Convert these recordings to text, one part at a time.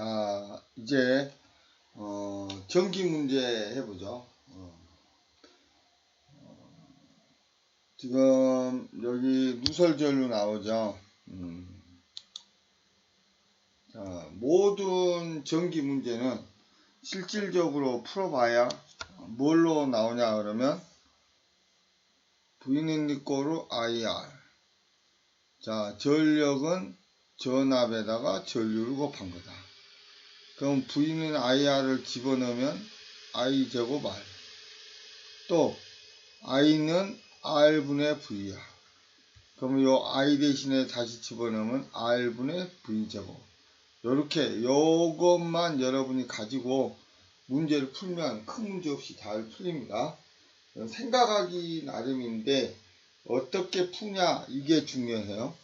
자, 이제 어, 전기 문제 해보죠. 어. 지금 여기 누설절로 나오죠. 음. 자, 모든 전기 문제는 실질적으로 풀어봐야 뭘로 나오냐 그러면 V는 IR 자 전력은 전압에다가 전류를 곱한 거다. 그럼 V는 IR을 집어넣으면 I 제곱 R. 또 I는 R분의 V야. 그러면 요 I 대신에 다시 집어넣으면 R분의 V 제곱. 요렇게 요것만 여러분이 가지고 문제를 풀면 큰 문제 없이 잘 풀립니다. 생각하기 나름인데 어떻게 푸냐 이게 중요해요.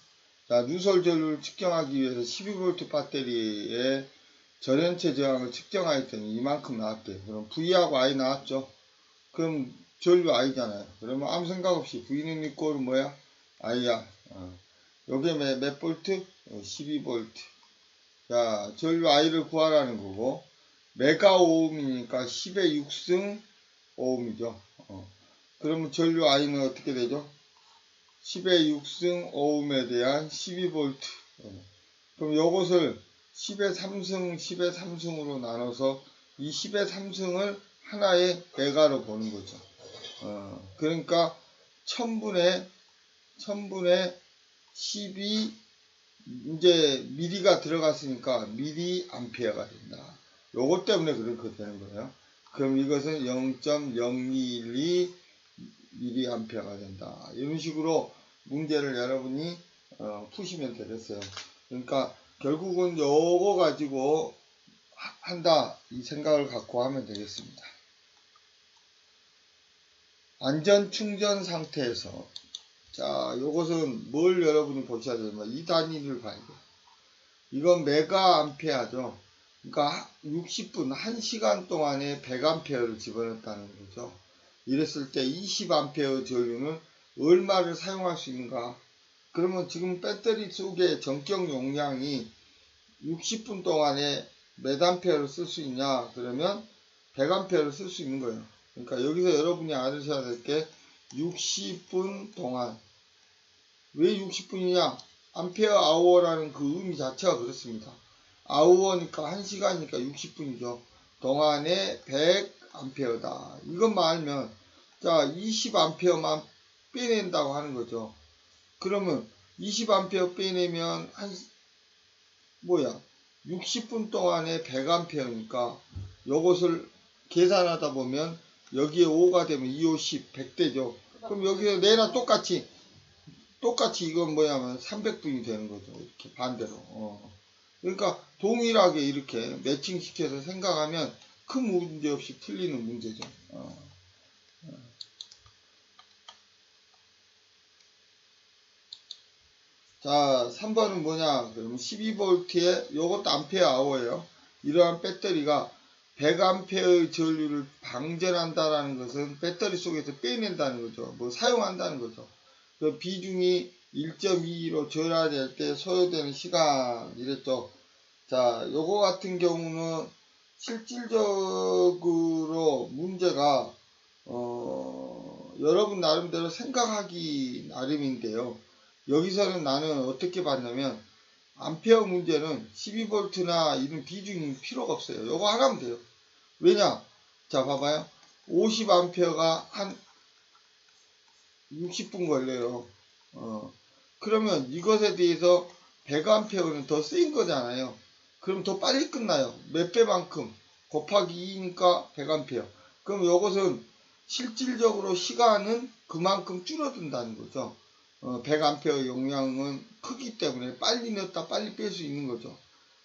자, 누설전류를 측정하기 위해서 12V 배터리에 전연체 저항을 측정하였더니 이만큼 나왔대요. 그럼 V하고 I 나왔죠? 그럼 전류 I잖아요. 그러면 아무 생각 없이 V는 이꼴은 뭐야? I야. 어. 요게 몇, 몇 볼트? 어, 12V. 자, 전류 I를 구하라는 거고, 메가 오음이니까 10의 6승 오음이죠. 어. 그러면 전류 I는 어떻게 되죠? 10의 6승 오음에 대한 12V. 어. 그럼 요것을 10의 3승, 10의 3승으로 나눠서 이 10의 3승을 하나의 메가로 보는 거죠. 어. 그러니까 1000분의 1000분의 12 이제 미리가 들어갔으니까 미리 암페어가 된다. 요것 때문에 그렇게 되는 거예요. 그럼 이것은 0.0212 미리 암페어가 된다. 이런 식으로 문제를 여러분이 어, 푸시면 되겠어요. 그러니까 결국은 요거 가지고 한다 이 생각을 갖고 하면 되겠습니다. 안전 충전 상태에서 자 요것은 뭘 여러분이 보셔야 되냐면 이 단위를 봐야 돼요. 이건 메가 암페어죠. 그러니까 60분 1시간 동안에 100암페어를 집어넣었다는 거죠. 이랬을 때 20암페어 전류는 얼마를 사용할 수 있는가? 그러면 지금 배터리 속에 전격 용량이 60분 동안에 몇 암페어를 쓸 수 있냐? 그러면 100암페어를 쓸 수 있는 거예요. 그러니까 여기서 여러분이 알으셔야 될 게 60분 동안 왜 60분이냐? 암페어 아워라는 그 의미 자체가 그렇습니다. 아우어니까 1시간이니까 60분이죠. 동안에 100암페어다. 이것만 알면 자 20암페어만 빼낸다고 하는 거죠. 그러면 20암페어 빼내면 한 뭐야 60분 동안에 100암페어니까 이것을 계산하다 보면 여기에 5가 되면 2, 5, 10, 100대죠. 그럼 여기서 내나 똑같이 똑같이 이건 뭐냐면 300분이 되는 거죠. 이렇게 반대로. 어. 그러니까 동일하게 이렇게 매칭시켜서 생각하면 큰 문제 없이 풀리는 문제죠. 어. 자, 3번은 뭐냐? 그러면 12V에 요것도 암페어 아워예요. 이러한 배터리가 100A의 전류를 방전한다라는 것은 배터리 속에서 빼낸다는 거죠. 뭐 사용한다는 거죠. 그 비중이 1.22로 절하될 때 소요되는 시간 이랬죠. 자, 요거 같은 경우는 실질적으로 문제가 어, 여러분 나름대로 생각하기 나름인데요. 여기서는 나는 어떻게 봤냐면 암페어 문제는 12V나 이런 비중이 필요가 없어요. 요거 하나면 돼요. 왜냐? 자, 봐봐요. 50A가 한 60분 걸려요. 어, 그러면 이것에 대해서 100A는 더 쓰인 거잖아요. 그럼 더 빨리 끝나요. 몇 배만큼 곱하기 2니까 100A. 그럼 이것은 실질적으로 시간은 그만큼 줄어든다는 거죠. 어, 100A 용량은 크기 때문에 빨리 넣었다 빨리 뺄 수 있는 거죠.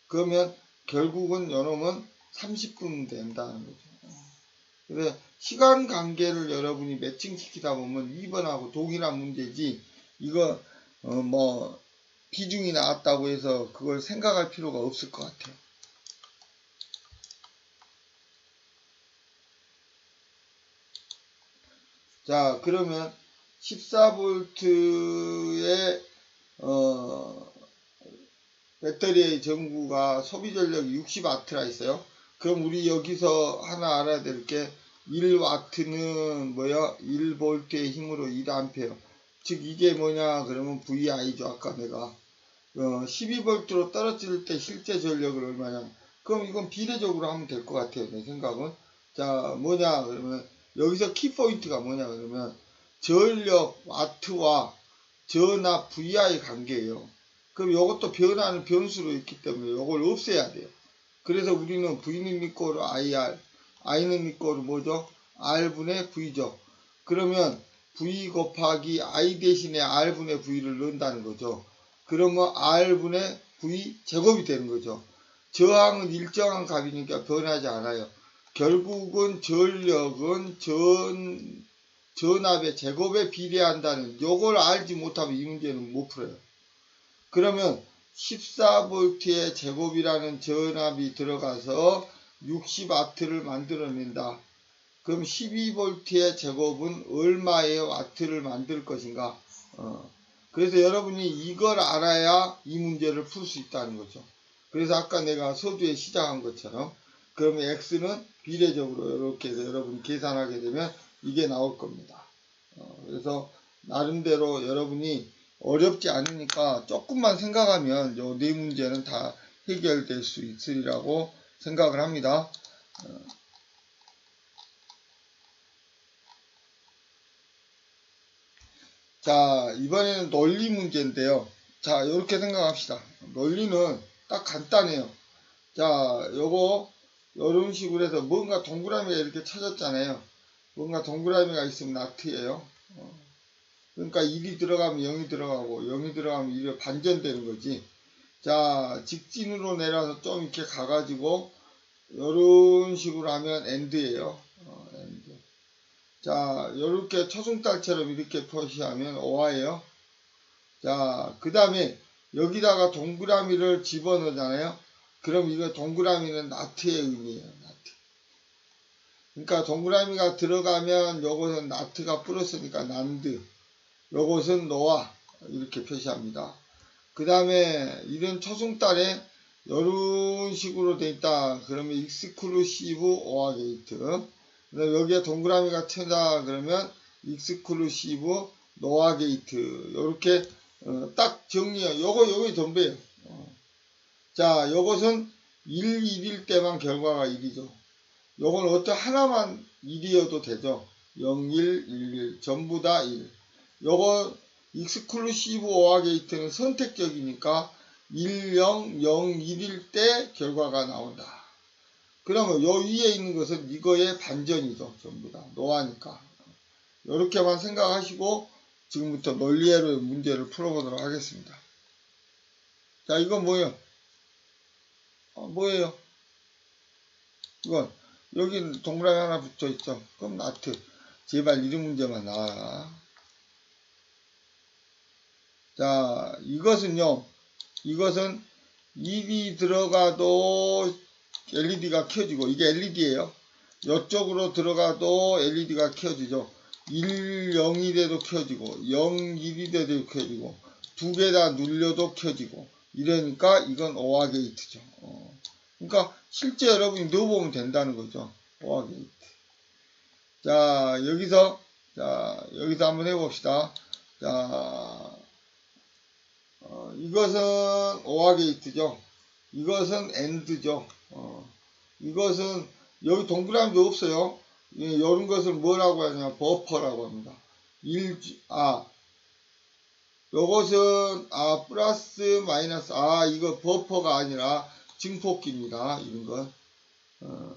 그러면 결국은 여러분 30분 된다는 거죠. 그래서 시간 관계를 여러분이 매칭시키다 보면 2번하고 동일한 문제지 이거 어, 뭐 비중이 나왔다고 해서 그걸 생각할 필요가 없을 것 같아요. 자 그러면 14V의 어, 배터리의 전구가 소비 전력이 60W라 있어요. 그럼 우리 여기서 하나 알아야 될 게 1W는 뭐야? 1V의 힘으로 1A. 즉 이게 뭐냐? 그러면 VI죠. 아까 내가 어, 12V로 떨어질 때 실제 전력을 얼마냐? 그럼 이건 비례적으로 하면 될 것 같아요. 내 생각은. 자, 뭐냐? 그러면 여기서 키포인트가 뭐냐? 그러면 전력 와트와 전압 VI 관계예요. 그럼 이것도 변하는 변수로 있기 때문에 이걸 없애야 돼요. 그래서 우리는 V는 이꼬르 IR, I는 이꼬르 뭐죠? R분의 V죠. 그러면 V 곱하기 I 대신에 R분의 V를 넣는다는 거죠. 그러면 R분의 V 제곱이 되는 거죠. 저항은 일정한 값이니까 변하지 않아요. 결국은 전력은 전, 전압의 제곱에 비례한다는 요걸 알지 못하면 이 문제는 못 풀어요. 그러면 14V의 제곱이라는 전압이 들어가서 60W를 만들어낸다. 그럼 12V의 제곱은 얼마의 와트를 만들 것인가? 어. 그래서 여러분이 이걸 알아야 이 문제를 풀 수 있다는 거죠. 그래서 아까 내가 서두에 시작한 것처럼 그러면 x는 비례적으로 이렇게 해서 여러분이 계산하게 되면 이게 나올 겁니다. 어, 그래서 나름대로 여러분이 어렵지 않으니까 조금만 생각하면 요 네 문제는 다 해결될 수 있으리라고 생각을 합니다. 어. 자, 이번에는 논리 문제인데요. 자, 이렇게 생각합시다. 논리는 딱 간단해요. 자, 요거, 이런 식으로 해서 뭔가 동그라미가 이렇게 찾았잖아요. 뭔가 동그라미가 있으면 나트예요. 어. 그러니까 1이 들어가면 0이 들어가고 0이 들어가면 1이 반전되는 거지. 자, 직진으로 내려서 좀 이렇게 가가지고 이런 식으로 하면 엔드예요. 어, 엔드. 자, 이렇게 초승달처럼 이렇게 표시하면 오화예요. 자, 그 다음에 여기다가 동그라미를 집어넣잖아요. 그럼 이거 동그라미는 나트의 의미예요. 그러니까 동그라미가 들어가면 요것은 나트가 플러스니까 난드. 요것은 노아 이렇게 표시합니다. 그 다음에 이런 초승달에 이런 식으로 돼 있다. 그러면 익스클루시브 오화 게이트. 여기에 동그라미가 트다 그러면 익스클루시브 노아 게이트. 이렇게 어, 딱 정리해. 요거 요거 전부예요. 어. 자, 요것은 1, 1일 때만 결과가 1이죠. 요건 어떤 하나만 1이어도 되죠. 0, 1, 1, 1 전부 다 1. 요거 익스클루시브 오화 게이트는 선택적이니까 1, 0, 0, 1일 때 결과가 나온다. 그러면 요 위에 있는 것은 이거의 반전이죠. 전부 다. 노하니까. 이렇게만 생각하시고 지금부터 논리ero 문제를 풀어보도록 하겠습니다. 자, 이건 뭐예요? 어, 뭐예요? 이건 여기 동그라미 하나 붙어 있죠. 그럼 나트. 제발 이런 문제만 나와. 자, 이것은요. 이것은 1이 들어가도 LED가 켜지고 이게 LED예요. 이쪽으로 들어가도 LED가 켜지죠. 1, 0이 돼도 켜지고 0, 1이 돼도 켜지고 두 개 다 눌려도 켜지고 이러니까 이건 오화 게이트죠. 어. 그러니까 실제 여러분이 넣어보면 된다는 거죠. 오화 게이트. 자 여기서 자 여기서 한번 해봅시다. 자 어, 이것은 오화 게이트죠. 이것은 엔드죠. 어, 이것은 여기 동그라미도 없어요. 이런 것을 뭐라고 하냐 버퍼라고 합니다. 1, 아, 요것은 아 플러스 마이너스 아 이거 버퍼가 아니라 증폭기입니다. 이런 건. 어,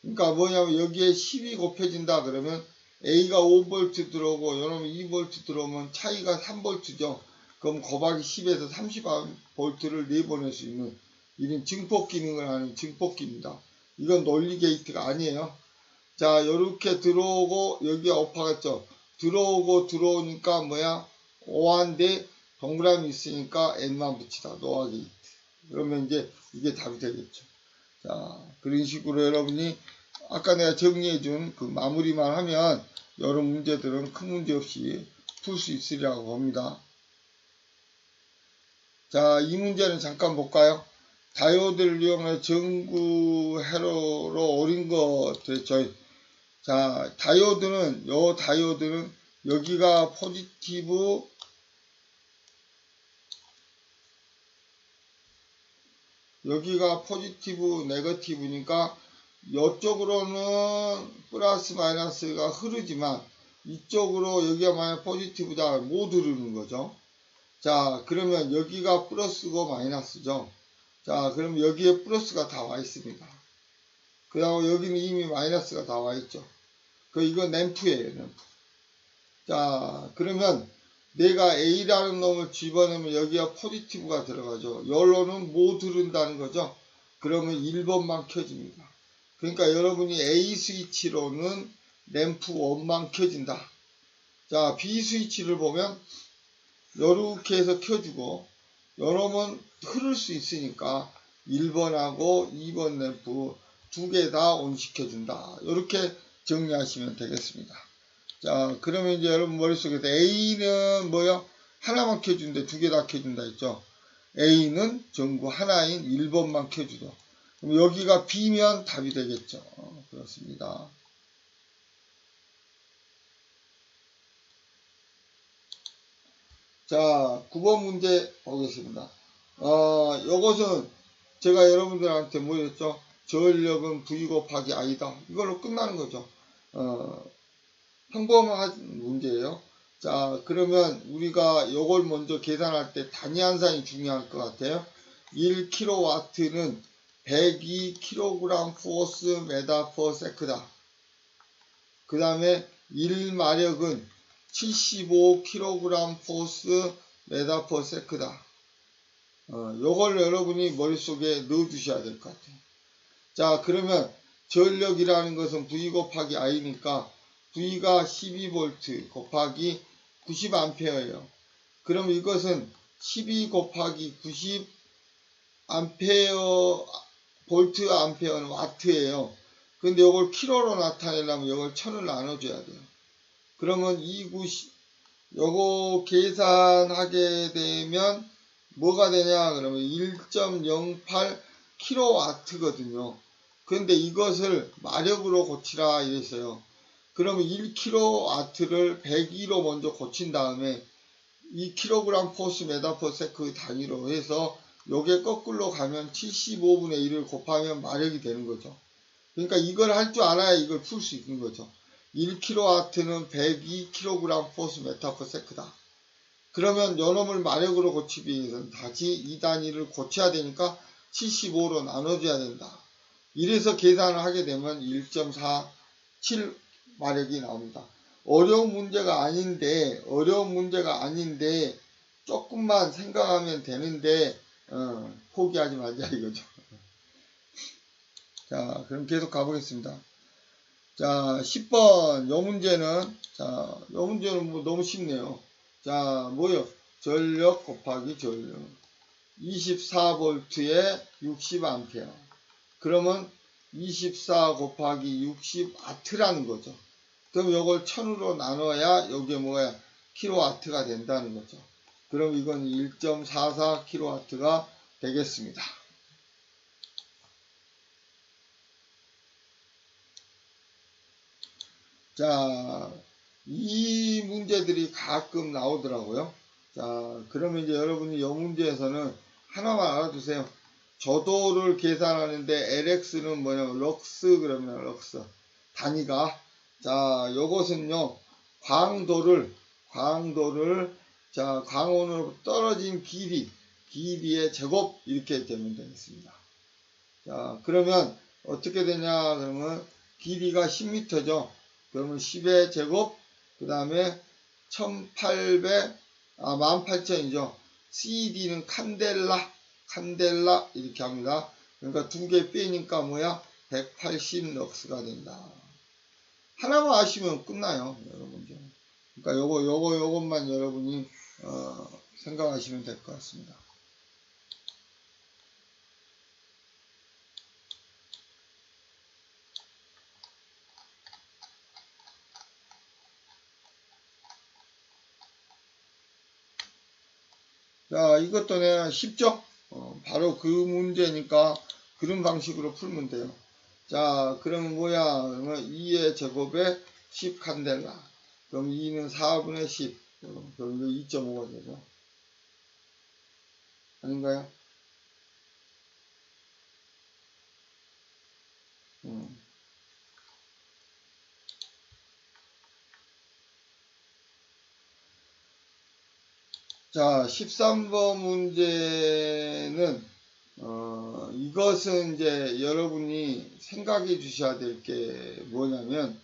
그러니까 뭐냐면 여기에 10이 곱해진다 그러면 A가 5V 들어오고 이러면 2V 들어오면 차이가 3V죠. 그럼 곱하기 10에서 30V를 내보낼 수 있는 이런 증폭 기능을 하는 증폭기입니다. 이건 논리 게이트가 아니에요. 자, 이렇게 들어오고 여기에 오파겠죠. 들어오고 들어오니까 뭐야? 오한데 동그라미 있으니까 n만 붙이다. 게이트. 그러면 이제 이게 답이 되겠죠. 자, 그런 식으로 여러분이 아까 내가 정리해 준 그 마무리만 하면 여러 문제들은 큰 문제 없이 풀 수 있으리라고 봅니다. 자, 이 문제는 잠깐 볼까요? 다이오드를 이용해 전구 회로로 오린 것들 저희 자 다이오드는 요 다이오드는 여기가 포지티브 여기가 포지티브 네거티브니까 이쪽으로는 플러스 마이너스가 흐르지만 이쪽으로 여기가 만약 포지티브다 못 흐르는 거죠. 자 그러면 여기가 플러스고 마이너스죠. 자 그럼 여기에 플러스가 다 와 있습니다. 그 다음 여기는 이미 마이너스가 다 와 있죠. 그 이건 램프예요 램프. 자 그러면 내가 A라는 놈을 집어넣으면 여기가 포지티브가 들어가죠. 열로는 못 흐른다는 거죠. 그러면 1번만 켜집니다. 그러니까 여러분이 A 스위치로는 램프 1만 켜진다. 자 B 스위치를 보면 이렇게 해서 켜주고 여러분 흐를 수 있으니까 1번하고 2번 램프 두 개 다 온시켜준다. 이렇게 정리하시면 되겠습니다. 자, 그러면 이제 여러분 머릿속에 A는 뭐요? 하나만 켜준데 두개 다 켜준다 했죠? A는 전구 하나인 1번만 켜주죠. 그럼 여기가 B면 답이 되겠죠. 어, 그렇습니다. 자, 9번 문제 보겠습니다. 어, 요것은 제가 여러분들한테 뭐였죠? 저울력은 V 곱하기 I다. 이걸로 끝나는 거죠. 어, 평범한 문제예요. 자, 그러면 우리가 요걸 먼저 계산할 때 단위 한산이 중요할 것 같아요. 1kW는 102kg 포스 메다 퍼 세크다. 그 다음에 1마력은 75kg 포스 메다 퍼 세크다. 어, 요걸 여러분이 머릿속에 넣어 주셔야 될 것 같아요. 자, 그러면 전력이라는 것은 V 곱하기 I니까 V가 12V 곱하기 90A예요. 그럼 이것은 12 곱하기 90 암페어 볼트 암페어는 와트예요. 근데 이걸 킬로로 나타내려면 이걸 천을 나눠줘야 돼요. 그러면 290 요거 계산하게 되면 뭐가 되냐 그러면 1.08 킬로와트거든요. 근데 이것을 마력으로 고치라 이랬어요. 그러면 1kW를 102로 먼저 고친 다음에 2kg 포스 메다 퍼 세크 단위로 해서 요게 거꾸로 가면 75분의 1을 곱하면 마력이 되는 거죠. 그러니까 이걸 할 줄 알아야 이걸 풀 수 있는 거죠. 1kW는 102kg 포스 메타 퍼 세크다. 그러면 요놈을 마력으로 고치기 위해서는 다시 이 단위를 고쳐야 되니까 75로 나눠줘야 된다. 이래서 계산을 하게 되면 1.47 마력이 나옵니다. 어려운 문제가 아닌데 어려운 문제가 아닌데 조금만 생각하면 되는데 어, 포기하지 말자 이거죠. 자 그럼 계속 가보겠습니다. 자 10번 요 문제는 자요 문제는 뭐 너무 쉽네요. 자 뭐요? 전력 곱하기 전력 24V에 60A 그러면 24 곱하기 60와트라는 거죠. 그럼 이걸 1000으로 나눠야 여기에 뭐야 킬로와트가 된다는 거죠. 그럼 이건 1.44 킬로와트가 되겠습니다. 자, 이 문제들이 가끔 나오더라고요. 자, 그러면 이제 여러분이 이 문제에서는 하나만 알아두세요. 저도를 계산하는데 LX는 뭐냐면 럭스 그러면 럭스 단위가 자 요것은요 광도를 광도를 자 광원으로 떨어진 길이 길이의 제곱 이렇게 되면 되겠습니다. 자 그러면 어떻게 되냐 그러면 길이가 10m죠. 그러면 10의 제곱 그 다음에 1800 아 18,000이죠. CD는 칸델라 칸델라 이렇게 합니다. 그러니까 두 개 빼니까 뭐야? 180 럭스가 된다. 하나만 아시면 끝나요, 여러분들. 그러니까 요거 요거 요것만 여러분이 어, 생각하시면 될 것 같습니다. 자, 이것도 내가 쉽죠? 어, 바로 그 문제니까 그런 방식으로 풀면 돼요. 자, 그러면 뭐야? 그러면 2의 제곱에 10 칸델라. 그럼 2는 4분의 10. 어, 그럼 이거 2.5가 되죠. 아닌가요? 음. 자, 13번 문제는, 어, 이것은 이제 여러분이 생각해 주셔야 될 게 뭐냐면,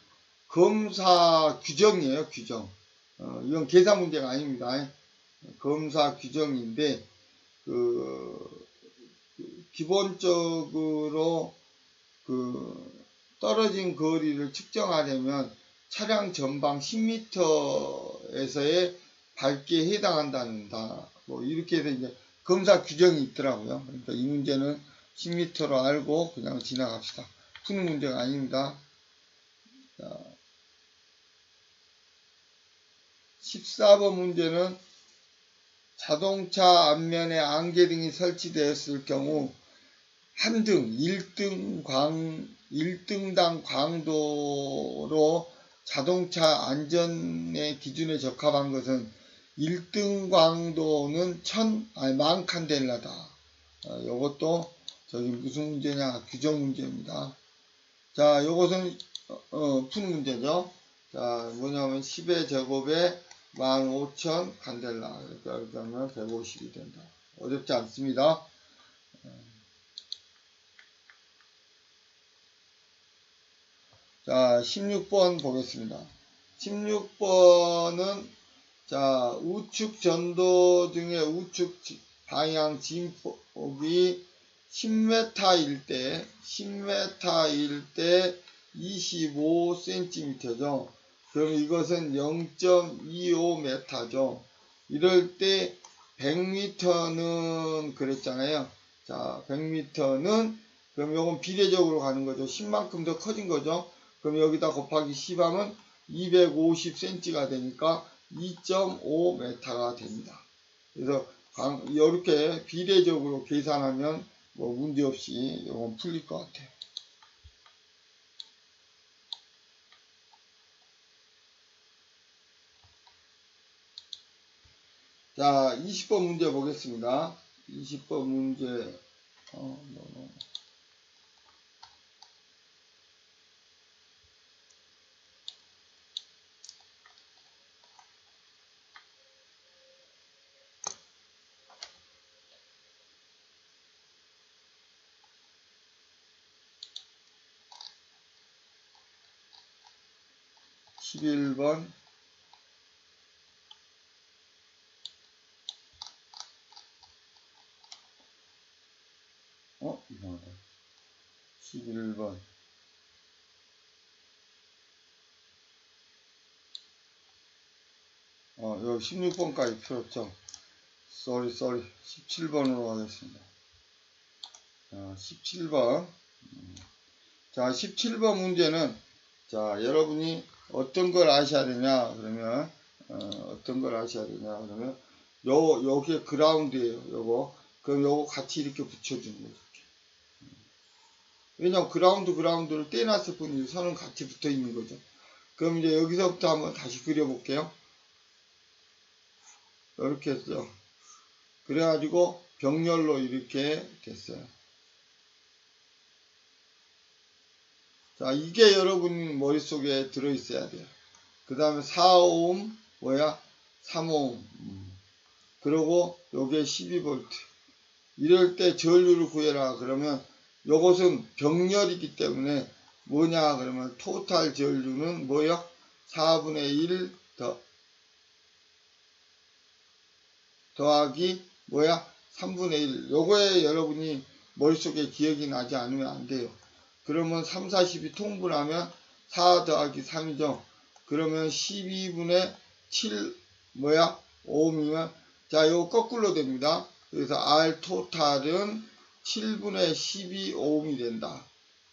검사 규정이에요, 규정. 어, 이건 계산 문제가 아닙니다. 검사 규정인데, 그, 그 기본적으로 그 떨어진 거리를 측정하려면 차량 전방 10m에서의 밝기에 해당한다는 다, 뭐 이렇게 해서 이제 검사 규정이 있더라고요. 그러니까 이 문제는 10m로 알고 그냥 지나갑시다. 푸는 문제가 아닙니다. 자, 14번 문제는 자동차 앞면에 안개등이 설치되었을 경우 한 등, 1등 광, 1등당 광도로 자동차 안전의 기준에 적합한 것은 1등 광도는 천, 아니, 만 칸델라다. 어, 요것도 저기 무슨 문제냐, 규정 문제입니다. 자, 요것은, 어, 어, 푸는 문제죠. 자, 뭐냐면 10의 제곱에 15,000 칸델라. 이렇게 하면 150이 된다. 어렵지 않습니다. 자, 16번 보겠습니다. 16번은 자, 우측 전도 등의 우측 지- 방향 진폭이 10m일 때, 10m일 때 25cm죠. 그럼 이것은 0.25m죠. 이럴 때 100m는 그랬잖아요. 자, 100m는 그럼 요건 비례적으로 가는 거죠. 10만큼 더 커진 거죠. 그럼 여기다 곱하기 10하면 250cm가 되니까 2.5m가 됩니다. 그래서 이렇게 비례적으로 계산하면 뭐 문제없이 이건 풀릴 것 같아요. 자, 20번 문제 보겠습니다. 20번 문제, 어, 뭐, 뭐. 11번. 어? 이상하다. 11번. 어, 여기 16번까지 풀었죠? 쏘리 쏘리 17번으로 가겠습니다. 자, 17번. 음. 자 17번 문제는 자 여러분이 어떤 걸 아셔야 되냐 그러면 어, 떤걸 아셔야 되냐 그러면 요 여기에 그라운드예요 요거. 그럼 요거 같이 이렇게 붙여주는 거죠. 왜냐면 그라운드 그라운드를 떼놨을 뿐이지 선은 같이 붙어 있는 거죠. 그럼 이제 여기서부터 한번 다시 그려볼게요. 이렇게 했죠 그래가지고 병렬로 이렇게 됐어요 자, 이게 여러분 머릿속에 들어있어야 돼요. 그 다음에 4오hm, 뭐야? 3오hm. 그리고 요게 12V. 이럴 때 전류를 구해라. 그러면 요것은 병렬이기 때문에 뭐냐? 그러면 토탈 전류는 뭐요? 4분의 1 더, 더하기 뭐야? 3분의 1. 요거에 여러분이 머릿속에 기억이 나지 않으면 안 돼요. 그러면 3, 40이 통분하면 4 더하기 3이죠. 그러면 12분의 7 뭐야? 5이면 자 이거 거꾸로 됩니다. 그래서 R 토탈은 7분의 12 5이 된다.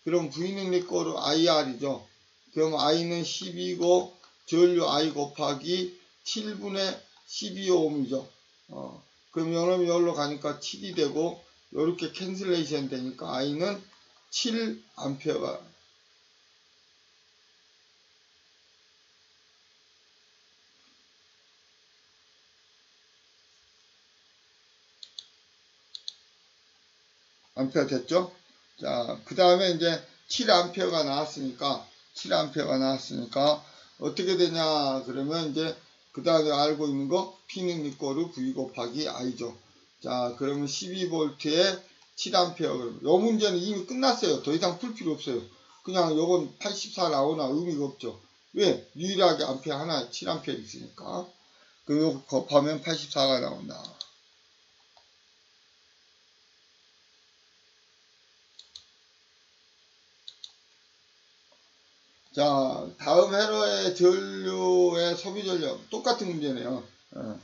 그럼 V는 내 거로 IR이죠. 그럼 I는 12고 전류 I 곱하기 7분의 12 5이죠. 어, 그럼 요놈이 여기로 가니까 7이 되고 요렇게 캔슬레이션 되니까 I는 7A가 암페어 됐죠? 자, 그 다음에 이제 7암페어가 나왔으니까, 7암페어가 나왔으니까, 어떻게 되냐, 그러면 이제, 그 다음에 알고 있는 거, P는 이꼬르 V 곱하기 I죠. 자, 그러면 12V에 7암페어. 그러면 요 문제는 이미 끝났어요. 더 이상 풀 필요 없어요. 그냥 요건 84 나오나 의미가 없죠. 왜? 유일하게 암페어 하나 7암페어 있으니까. 그리고 곱하면 84가 나온다. 자, 다음 회로의 전류의 소비 전력 똑같은 문제네요. 어.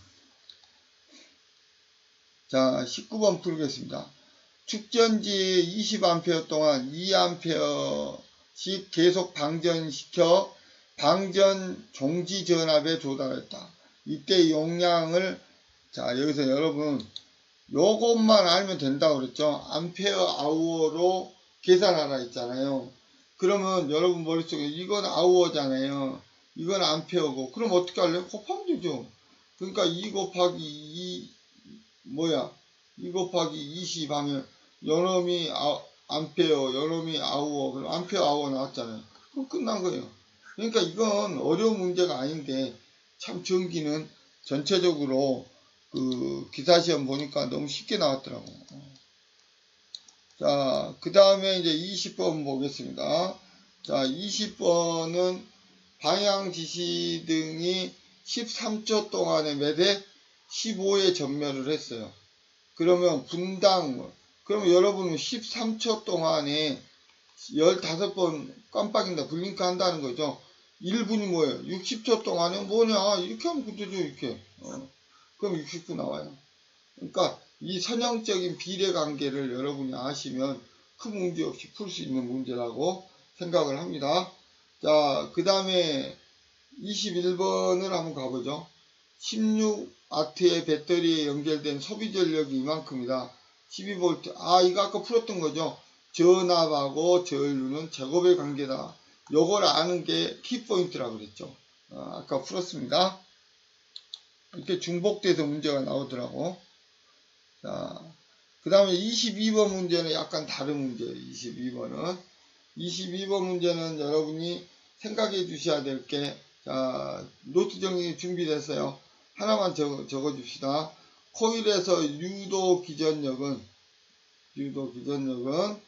자, 19번 풀겠습니다. 축전지 20A 동안 2A씩 계속 방전시켜 방전 종지 전압에 조달했다. 이때 용량을 자, 여기서 여러분 요것만 알면 된다고 그랬죠. 암페어 아우어로 계산하라 했잖아요. 그러면 여러분 머릿속에 이건 아우어잖아요. 이건 암페어고. 그럼 어떻게 할래요? 곱하면 되죠. 그러니까 2 곱하기 2 뭐야? 2 곱하기 20 하면 요놈이 아, 암페어, 요놈이 아우어. 그럼 암페어 아우어 나왔잖아요. 그럼 끝난 거예요. 그러니까 이건 어려운 문제가 아닌데 참 전기는 전체적으로 그 기사 시험 보니까 너무 쉽게 나왔더라고. 자, 그 다음에 이제 20번 보겠습니다. 자, 20번은 방향 지시 등이 13초 동안에 매대 15에 전멸을 했어요. 그러면 분당, 그러면 여러분은 13초 동안에 15번 깜빡인다, 블링크 한다는 거죠. 1분이 뭐예요? 60초 동안에 뭐냐? 이렇게 하면 되죠, 이렇게. 어. 그럼 69 나와요. 그러니까 이 선형적인 비례 관계를 여러분이 아시면 큰 문제 없이 풀 수 있는 문제라고 생각을 합니다. 자, 그 다음에 21번을 한번 가보죠. 16W의 배터리에 연결된 소비 전력이 이만큼이다. 12V. 아, 이거 아까 풀었던 거죠. 전압하고 전류는 제곱의 관계다. 요걸 아는 게 키포인트라고 그랬죠. 아, 아까 풀었습니다. 이렇게 중복돼서 문제가 나오더라고. 자, 그 다음에 22번 문제는 약간 다른 문제예요. 22번은. 22번 문제는 여러분이 생각해 주셔야 될 게, 자, 노트 정리 준비됐어요. 하나만 적어, 적어 줍시다. 코일에서 유도 기전력은, 유도 기전력은,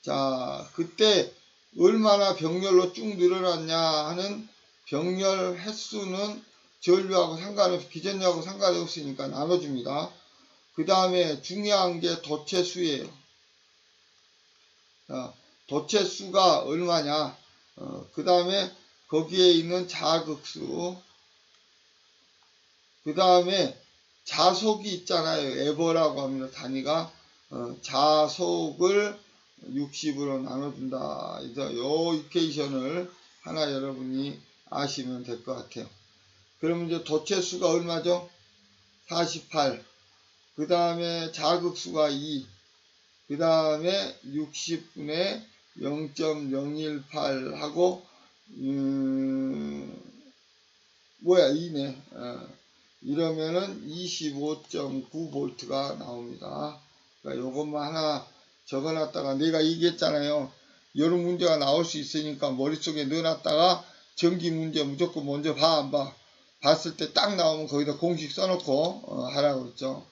자, 그때 얼마나 병렬로 쭉 늘어났냐 하는 병렬 횟수는 전류하고 상관없이, 기전력하고 상관이 없으니까 나눠줍니다. 그 다음에 중요한 게 도체 수예요. 자, 도체 수가 얼마냐. 어, 그 다음에 거기에 있는 자극수. 그 다음에 자속이 있잖아요. 에버라고 합니다. 단위가. 어, 자속을 60으로 나눠준다. 그래서 요 이케이션을 하나 여러분이 아시면 될 것 같아요. 그러면 이제 도체수가 얼마죠? 48. 그 다음에 자극수가 2. 그 다음에 60분의 0.018 하고, 음, 뭐야, 2네. 어, 이러면은 25.9V가 나옵니다. 그러니까 요것만 하나 적어놨다가 내가 얘기했잖아요. 이런 문제가 나올 수 있으니까 머릿속에 넣어놨다가 전기 문제 무조건 먼저 봐, 안 봐. 봤을 때 딱 나오면 거기다 공식 써놓고 어, 하라고 그랬죠.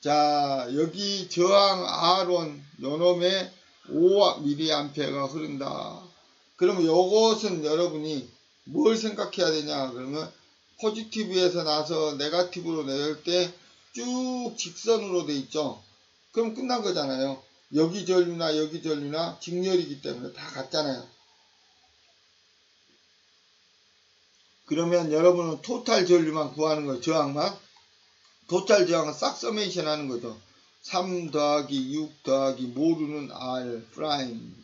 자, 여기 저항 R1 요놈에 5mA가 흐른다. 그러면 요것은 여러분이 뭘 생각해야 되냐? 그러면 포지티브에서 나서 네가티브로 내릴 때 쭉 직선으로 돼 있죠. 그럼 끝난 거잖아요. 여기 전류나 여기 전류나 직렬이기 때문에 다 같잖아요. 그러면 여러분은 토탈 전류만 구하는 거예요. 저항만. 도찰 저항은 싹 서메이션 하는 거죠. 3 더하기 6 더하기 모르는 R 프라임.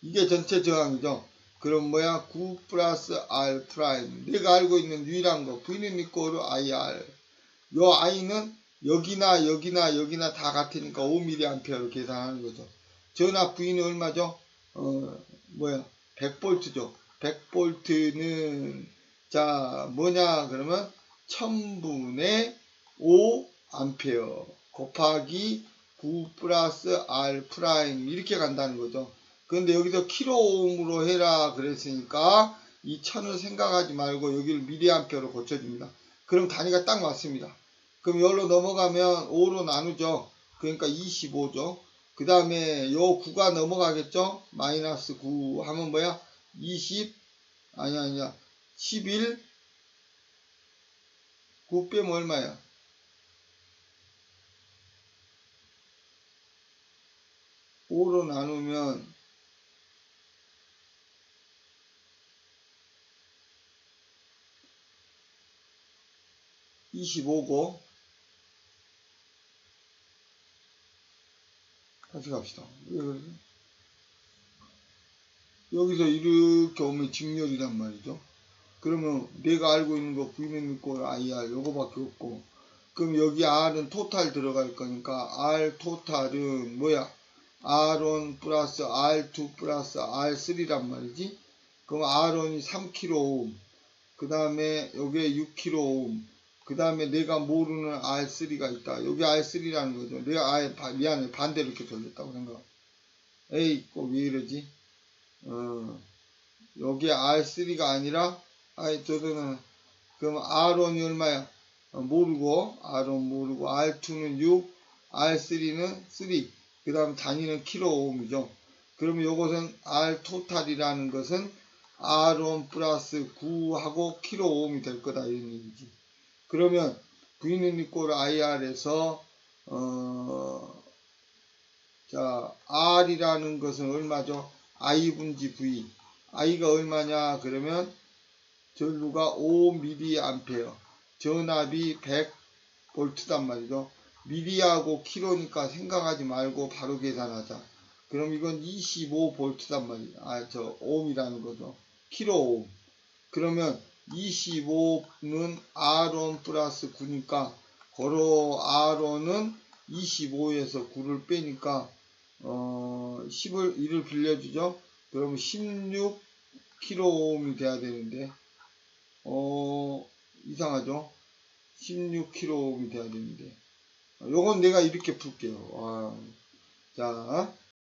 이게 전체 저항이죠. 그럼 뭐야? 9 플러스 R 프라임. 내가 알고 있는 유일한 거. V는 이꼬르 IR. 요 I는 여기나 여기나 여기나 다 같으니까 5mA로 계산하는 거죠. 전압 V는 얼마죠? 어, 뭐야? 100볼트죠. 100볼트는 자, 뭐냐? 그러면 1000분의 5 암페어 곱하기 9 플러스 R 프라임 이렇게 간다는 거죠. 그런데 여기서 킬로옴으로 해라 그랬으니까 이 천을 생각하지 말고 여기를 미리암페어로 고쳐줍니다. 그럼 단위가 딱 맞습니다. 그럼 여기로 넘어가면 5로 나누죠. 그러니까 25죠. 그 다음에 요 9가 넘어가겠죠. 마이너스 9 하면 뭐야? 20 아니 아니야 11 9 빼면 얼마야? 5로 나누면 25고 다시 갑시다. 여기서 이렇게 오면 직렬이란 말이죠. 그러면 내가 알고 있는 거 V는 있고 IR 요거밖에 없고 그럼 여기 R은 토탈 들어갈 거니까 R 토탈은 뭐야? R1 플러스 R2 플러스 R3란 말이지. 그럼 R1이 3kΩ 그 다음에 여기에 6kΩ 그 다음에 내가 모르는 R3가 있다. 여기 R3라는 거죠. 내가 아예 바- 미안해 반대로 이렇게 돌렸다고 생각. 에이 꼭왜 이러지? 어, 여기 R3가 아니라 아이 저거는 그럼 R1이 얼마야? 어, 모르고 R1 모르고 R2는 6, R3는 3. 그 다음 단위는 킬로옴이죠. 그러면 이것은 R 토탈이라는 것은 R1 플러스 9하고 킬로옴이 될 거다 이런 얘기지. 그러면 V는 이꼴 IR에서 어, 자 R이라는 것은 얼마죠? I 분지 V. I가 얼마냐? 그러면 전류가 5mA. 전압이 100V단 말이죠. 미리하고 킬로니까 생각하지 말고 바로 계산하자. 그럼 이건 25V단 말이야. 아, 저 옴이라는 거죠. 킬로옴. 그러면 25는 R1 플러스 9니까 걸어 R1은 25에서 9를 빼니까 어 10을 1을 빌려주죠. 그러면 16 킬로옴이 돼야 되는데 어 이상하죠. 16 킬로옴이 돼야 되는데 요건 내가 이렇게 풀게요. 와. 자